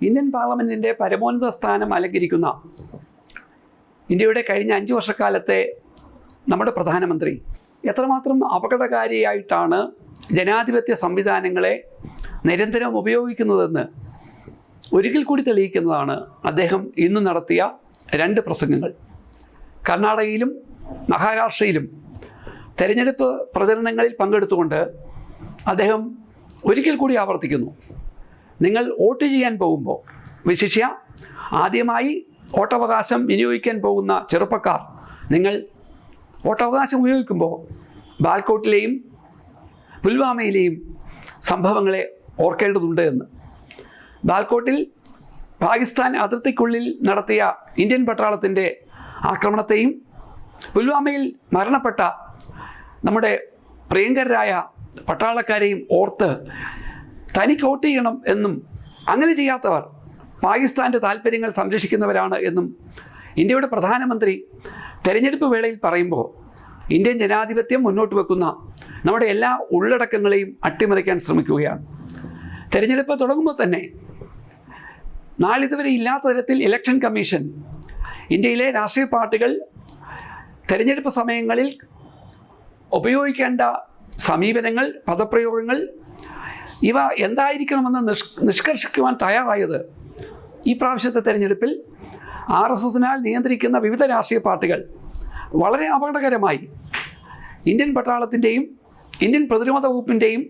Indian പാർലമെന്റിന്റെ പരമോന്നത സ്ഥാനം അലങ്കരിക്കുന്ന ഇന്ത്യയുടെ കഴിഞ്ഞ അഞ്ച് വർഷക്കാലത്തെ നമ്മുടെ പ്രധാനമന്ത്രി എത്രമാത്രം അപകടകാരിയായിട്ടാണ് ജനാധിപത്യ സംവിധാനങ്ങളെ നിരന്തരം ഉപയോഗിക്കുന്നതെന്ന് ഒരിക്കൽ കൂടി തെളിയിക്കുന്നതാണ് അദ്ദേഹം ഇന്ന് നടത്തിയ രണ്ട് പ്രസംഗങ്ങൾ. കർണാടകയിലും മഹാരാഷ്ട്രയിലും തെരഞ്ഞെടുപ്പ് പ്രചരണങ്ങളിൽ പങ്കെടുത്തുകൊണ്ട് അദ്ദേഹം ഒരിക്കൽ കൂടി ആവർത്തിക്കുന്നു. നിങ്ങൾ വോട്ട് ചെയ്യാൻ പോകുമ്പോൾ വിശിഷ്യ ആദ്യമായി വോട്ടവകാശം വിനിയോഗിക്കാൻ പോകുന്ന ചെറുപ്പക്കാർ നിങ്ങൾ വോട്ടവകാശം ഉപയോഗിക്കുമ്പോൾ ബാൽക്കോട്ടിലെയും പുൽവാമയിലെയും സംഭവങ്ങളെ ഓർക്കേണ്ടതുണ്ട് എന്ന്. ബാൽക്കോട്ടിൽ പാകിസ്ഥാൻ അതിർത്തിക്കുള്ളിൽ നടത്തിയ ഇന്ത്യൻ പട്ടാളത്തിന്റെ ആക്രമണത്തെയും പുൽവാമയിൽ മരണപ്പെട്ട നമ്മുടെ പ്രിയങ്കരായ പട്ടാളക്കാരെയും ഓർത്ത് തനിക്ക് വോട്ട് ചെയ്യണം എന്നും അങ്ങനെ ചെയ്യാത്തവർ പാകിസ്ഥാന്റെ താല്പര്യങ്ങൾ സംരക്ഷിക്കുന്നവരാണ് എന്നും ഇന്ത്യയുടെ പ്രധാനമന്ത്രി തെരഞ്ഞെടുപ്പ് വേളയിൽ പറയുമ്പോൾ ഇന്ത്യൻ ജനാധിപത്യം മുന്നോട്ട് വെക്കുന്ന നമ്മുടെ എല്ലാ ഉള്ളടക്കങ്ങളെയും അട്ടിമറിക്കാൻ ശ്രമിക്കുകയാണ്. തെരഞ്ഞെടുപ്പ് തുടങ്ങുമ്പോൾ തന്നെ നാളിതുവരെ ഇല്ലാത്ത തരത്തിൽ ഇലക്ഷൻ കമ്മീഷൻ ഇന്ത്യയിലെ രാഷ്ട്രീയ പാർട്ടികൾ തെരഞ്ഞെടുപ്പ് സമയങ്ങളിൽ ഉപയോഗിക്കേണ്ട സമീപനങ്ങൾ പദപ്രയോഗങ്ങൾ ഇവ എന്തായിരിക്കണമെന്ന് നിഷ് നിഷ്കർഷിക്കുവാൻ തയ്യാറായത് ഈ പ്രാവശ്യത്തെ തെരഞ്ഞെടുപ്പിൽ ആർ എസ് എസിനാൽ നിയന്ത്രിക്കുന്ന വിവിധ രാഷ്ട്രീയ പാർട്ടികൾ. വളരെ അപകടകരമായി. ഇന്ത്യൻ പട്ടാളത്തിന്റെയും ഇന്ത്യൻ പ്രതിരോധ വകുപ്പിന്റെയും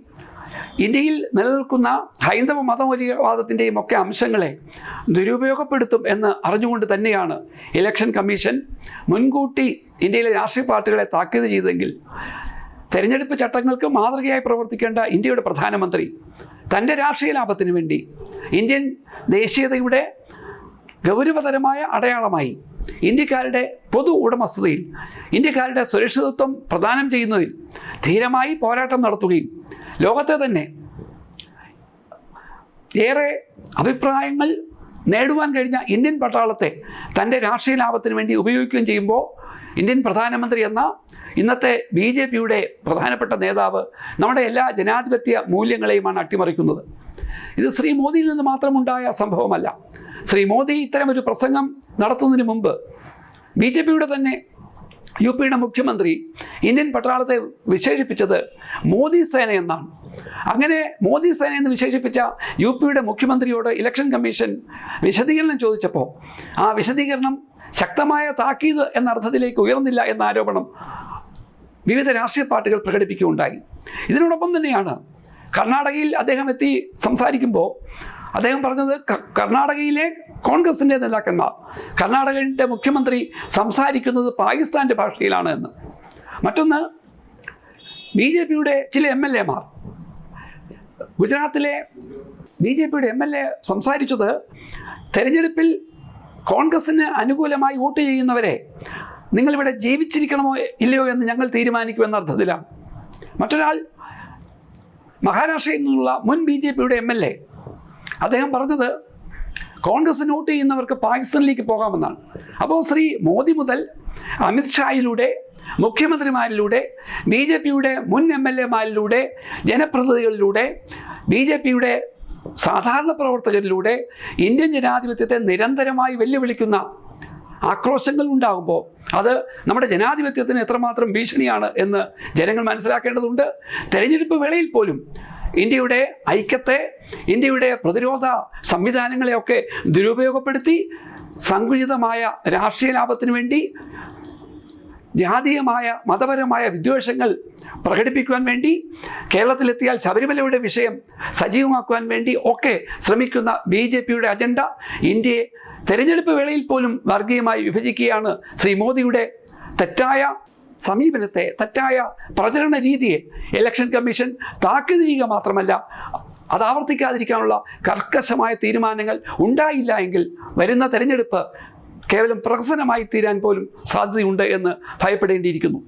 ഇന്ത്യയിൽ നിലനിൽക്കുന്ന ഹൈന്ദവ മതമൗലികവാദത്തിന്റെയും ഒക്കെ അംശങ്ങളെ ദുരുപയോഗപ്പെടുത്തും എന്ന് അറിഞ്ഞുകൊണ്ട് തന്നെയാണ് ഇലക്ഷൻ കമ്മീഷൻ മുൻകൂട്ടി ഇന്ത്യയിലെ രാഷ്ട്രീയ പാർട്ടികളെ താക്കീത് ചെയ്തെങ്കിൽ തെരഞ്ഞെടുപ്പ് ചട്ടങ്ങൾക്ക് മാതൃകയായി പ്രവർത്തിക്കേണ്ട ഇന്ത്യയുടെ പ്രധാനമന്ത്രി തന്റെ രാഷ്ട്രീയ ലാഭത്തിന് വേണ്ടി ഇന്ത്യൻ ദേശീയതയുടെ ഗൗരവതരമായ അടയാളമായി ഇന്ത്യക്കാരുടെ പൊതു ഉടമസ്ഥതയിൽ ഇന്ത്യക്കാരുടെ സുരക്ഷിതത്വം പ്രദാനം ചെയ്യുന്നതിൽ ധീരമായി പോരാട്ടം നടത്തുകയും ലോകത്തെ തന്നെ ഏറെ അഭിപ്രായങ്ങൾ നേടുവാൻ കഴിഞ്ഞ ഇന്ത്യൻ പട്ടാളത്തെ തന്റെ രാഷ്ട്രീയ ലാഭത്തിന് വേണ്ടി ഉപയോഗിക്കുകയും ചെയ്യുമ്പോൾ ഇന്ത്യൻ പ്രധാനമന്ത്രി എന്ന ഇന്നത്തെ ബി ജെ പിയുടെ പ്രധാനപ്പെട്ട നേതാവ് നമ്മുടെ എല്ലാ ജനാധിപത്യ മൂല്യങ്ങളെയുമാണ് അട്ടിമറിക്കുന്നത്. ഇത് ശ്രീ മോദിയിൽ നിന്ന് മാത്രമുണ്ടായ സംഭവമല്ല. ശ്രീ മോദി ഇത്തരമൊരു പ്രസംഗം നടത്തുന്നതിന് മുമ്പ് ബി ജെ പിയുടെ തന്നെ യു പിയുടെ മുഖ്യമന്ത്രി ഇന്ത്യൻ പട്ടാളത്തെ വിശേഷിപ്പിച്ചത് മോദി സേന എന്നാണ്. അങ്ങനെ മോദി സേന എന്ന് വിശേഷിപ്പിച്ച യു പിയുടെ മുഖ്യമന്ത്രിയോട് ഇലക്ഷൻ കമ്മീഷൻ വിശദീകരണം ചോദിച്ചപ്പോൾ ആ വിശദീകരണം ശക്തമായ താക്കീത് എന്ന അർത്ഥത്തിലേക്ക് ഉയർന്നില്ല എന്ന ആരോപണം വിവിധ രാഷ്ട്രീയ പാർട്ടികൾ പ്രകടിപ്പിക്കുകയുണ്ടായി. ഇതിനോടൊപ്പം തന്നെയാണ് കർണാടകയിൽ അദ്ദേഹം എത്തി സംസാരിക്കുമ്പോൾ അദ്ദേഹം പറഞ്ഞത് കർണാടകയിലെ കോൺഗ്രസിന്റെ നേതാക്കന്മാർ കർണാടകയുടെ മുഖ്യമന്ത്രി സംസാരിക്കുന്നത് പാകിസ്ഥാന്റെ ഭാഷയിലാണ് എന്ന്. മറ്റൊന്ന് ബി ജെ പിയുടെ ചില എം എൽ എമാർ ഗുജറാത്തിലെ ബി ജെ പിയുടെ എം എൽ എ സംസാരിച്ചത് തെരഞ്ഞെടുപ്പിൽ കോൺഗ്രസിന് അനുകൂലമായി വോട്ട് ചെയ്യുന്നവരെ നിങ്ങളിവിടെ ജീവിച്ചിരിക്കണമോ ഇല്ലയോ എന്ന് ഞങ്ങൾ തീരുമാനിക്കുമെന്ന അർത്ഥത്തിലാണ്. മറ്റൊരാൾ മഹാരാഷ്ട്രയിൽ നിന്നുള്ള മുൻ ബി ജെ പിയുടെ എം എൽ എ. അദ്ദേഹം പറഞ്ഞത് കോൺഗ്രസിന് വോട്ട് ചെയ്യുന്നവർക്ക് പാകിസ്ഥാനിലേക്ക് പോകാമെന്നാണ്. അപ്പോൾ ശ്രീ മോദി മുതൽ അമിത്ഷായിലൂടെ മുഖ്യമന്ത്രിമാരിലൂടെ ബി ജെ പിയുടെ മുൻ എം എൽ എമാരിലൂടെ ജനപ്രതിനിധികളിലൂടെ ബി ജെ പിയുടെ സാധാരണ പ്രവർത്തകരിലൂടെ ഇന്ത്യൻ ജനാധിപത്യത്തെ നിരന്തരമായി വെല്ലുവിളിക്കുന്ന ആക്രോശങ്ങൾ ഉണ്ടാകുമ്പോൾ അത് നമ്മുടെ ജനാധിപത്യത്തിന് എത്രമാത്രം ഭീഷണിയാണ് എന്ന് ജനങ്ങൾ മനസ്സിലാക്കേണ്ടതുണ്ട്. തെരഞ്ഞെടുപ്പ് വേളയിൽ പോലും ഇന്ത്യയുടെ ഐക്യത്തെ ഇന്ത്യയുടെ പ്രതിരോധ സംവിധാനങ്ങളെയൊക്കെ ദുരുപയോഗപ്പെടുത്തി സങ്കുചിതമായ രാഷ്ട്രീയ ലാഭത്തിന് വേണ്ടി ജാതീയമായ മതപരമായ വിദ്വേഷങ്ങൾ പ്രകടിപ്പിക്കുവാൻ വേണ്ടി കേരളത്തിലെത്തിയാൽ ശബരിമലയുടെ വിഷയം സജീവമാക്കുവാൻ വേണ്ടി ഒക്കെ ശ്രമിക്കുന്ന ബി ജെ പിയുടെ അജണ്ട ഇന്ത്യയെ തെരഞ്ഞെടുപ്പ് വേളയിൽ പോലും വർഗീയമായി വിഭജിക്കുകയാണ് ശ്രീ മോദിയുടെ തെറ്റായ സമീപനത്തെ തെറ്റായ പ്രചരണ രീതിയെ ഇലക്ഷൻ കമ്മീഷൻ താക്കീത് ചെയ്യുക മാത്രമല്ല അത് ആവർത്തിക്കാതിരിക്കാനുള്ള കർക്കശമായ തീരുമാനങ്ങൾ ഉണ്ടായില്ല എങ്കിൽ വരുന്ന തെരഞ്ഞെടുപ്പ് കേവലം പ്രഹസനമായി തീരാൻ പോലും സാധ്യതയുണ്ട് എന്ന് ഭയപ്പെടേണ്ടിയിരിക്കുന്നു.